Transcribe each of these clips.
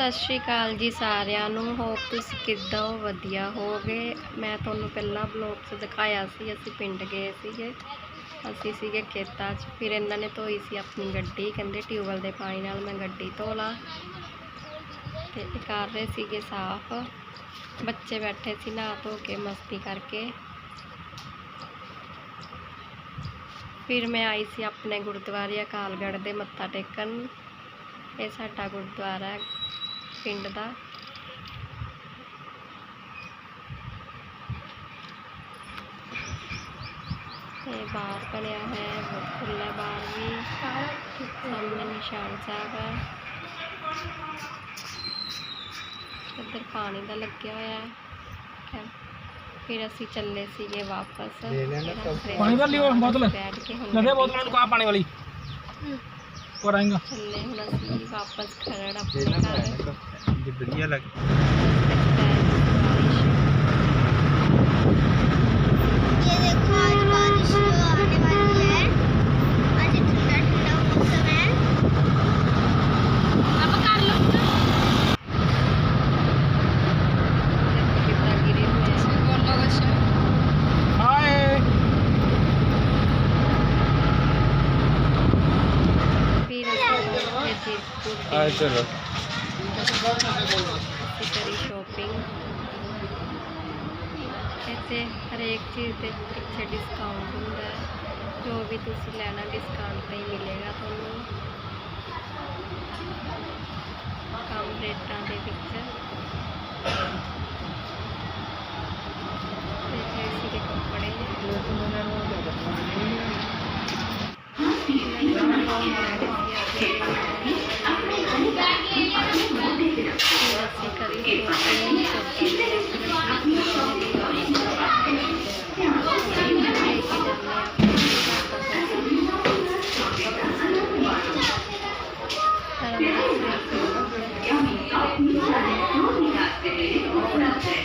ਸਤਿ ਸ਼੍ਰੀ ਅਕਾਲ ਜੀ ਸਾਰਿਆਂ ਨੂੰ। ਹੋਪ ਤੁਸੀਂ ਕਿੱਦਾਂ ਹੋ? ਵਧੀਆ ਹੋਗੇ ਮੈਂ ਤੁਹਾਨੂੰ ਪਹਿਲਾਂ ਬਲੌਗ 'ਚ ਦਿਖਾਇਆ ਸੀ, ਅਸੀਂ ਪਿੰਡ ਗਏ ਸੀਗੇ। ਅਸੀਂ ਸੀਗੇ ਖੇਤਾਂ 'ਚ। ਫਿਰ ਇਹਨਾਂ ਨੇ ਧੋਈ ਸੀ ਆਪਣੀ ਗੱਡੀ, ਕਹਿੰਦੇ ਟਿਊਬਵੈਲ ਦੇ ਪਾਣੀ ਨਾਲ ਮੈਂ ਗੱਡੀ ਧੋ ਲਾਂ। ਤੇ ਕਰ ਰਹੇ ਸੀਗੇ ਸਾਫ਼। ਬੱਚੇ ਬੈਠੇ ਸੀ ਨਹਾ ਧੋ ਕੇ, ਮਸਤੀ ਕਰਕੇ। ਫਿਰ ਮੈਂ ਆਈ ਸੀ ਆਪਣੇ ਗੁਰਦੁਆਰੇ ਅਕਾਲਗੜ੍ਹ ਦੇ ਮੱਥਾ ਟੇਕਣ। ਇਹ ਸਾਡਾ ਗੁਰਦੁਆਰਾ ਪਿੰਡ ਦਾ। ਤੇ ਬਾਹਰ ਬਣਿਆ ਹੈ ਖੁੱਲ੍ਹਾ ਬਾਹਰ ਵੀ। ਸਾਹਮਣੇ ਨਿਸ਼ਾਨ ਸਾਹਿਬ ਹੈ। ਇੱਧਰ ਪਾਣੀ ਦਾ ਲੱਗਿਆ ਹੋਇਆ ਹੈ। ਫਿਰ ਅਸੀਂ ਚੱਲੇ ਸੀਗੇ ਵਾਪਸ। ਪਾਣੀ ਉਹ ਬੋਤਲ? ਬੈਠ ਕੇ ਹੁਣ ਬੋਤਲਾਂ ਨੂੰ ਕਾ ਪਾਣੀ ਵਾਲੀ। ਆਏਗਾ ਚੱਲੇ ਹੁਣ ਅਸੀਂ ਵਾਪਸ ਖਰੜ ਆਪਣੇ ਦੇਣਾ ਘਰ। ਪੈਣਾ ਆ। ਚਲੋ ਕਰੀ ਸ਼ੋਪਿੰਗ ਇੱਥੇ ਹਰੇਕ ਚੀਜ਼ ਦੇ ਪਿੱਛੇ ਡਿਸਕਾਊਂਟ ਹੁੰਦਾ ਹੈ। ਜੋ ਵੀ ਤੁਸੀਂ ਲੈਣਾ ਡਿਸਕਾਊਂਟ ਤੇ ਹੀ ਮਿਲੇਗਾ ਤੁਹਾਨੂੰ। ਕਮ ਰੇਟਾਂ ਦੇ ਵਿੱਚ। ਕੱਪੜੇ। ਹੈ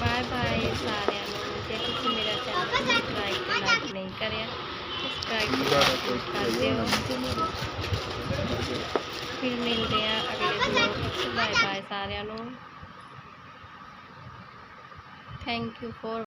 ਬਾਏ ਬਾਏ ਸਾਰਿਆਂ ਨੂੰ ਜੇ ਤੁਸੀਂ ਮੇਰਾ ਚੈਨਲ ਸਬਸਕ੍ਰਾਈਬ ਨਹੀਂ ਕਰਿਆ ਸਬਸਕ੍ਰਾਈਬ ਕਰ ਦਿਓ ਫਿਰ ਮਿਲਦੇ ਆ ਅਗਲੇ ਵਲੌਗ ਵਿੱਚ। ਬਾਏ ਬਾਏ ਸਾਰਿਆਂ ਨੂੰ। Thank you for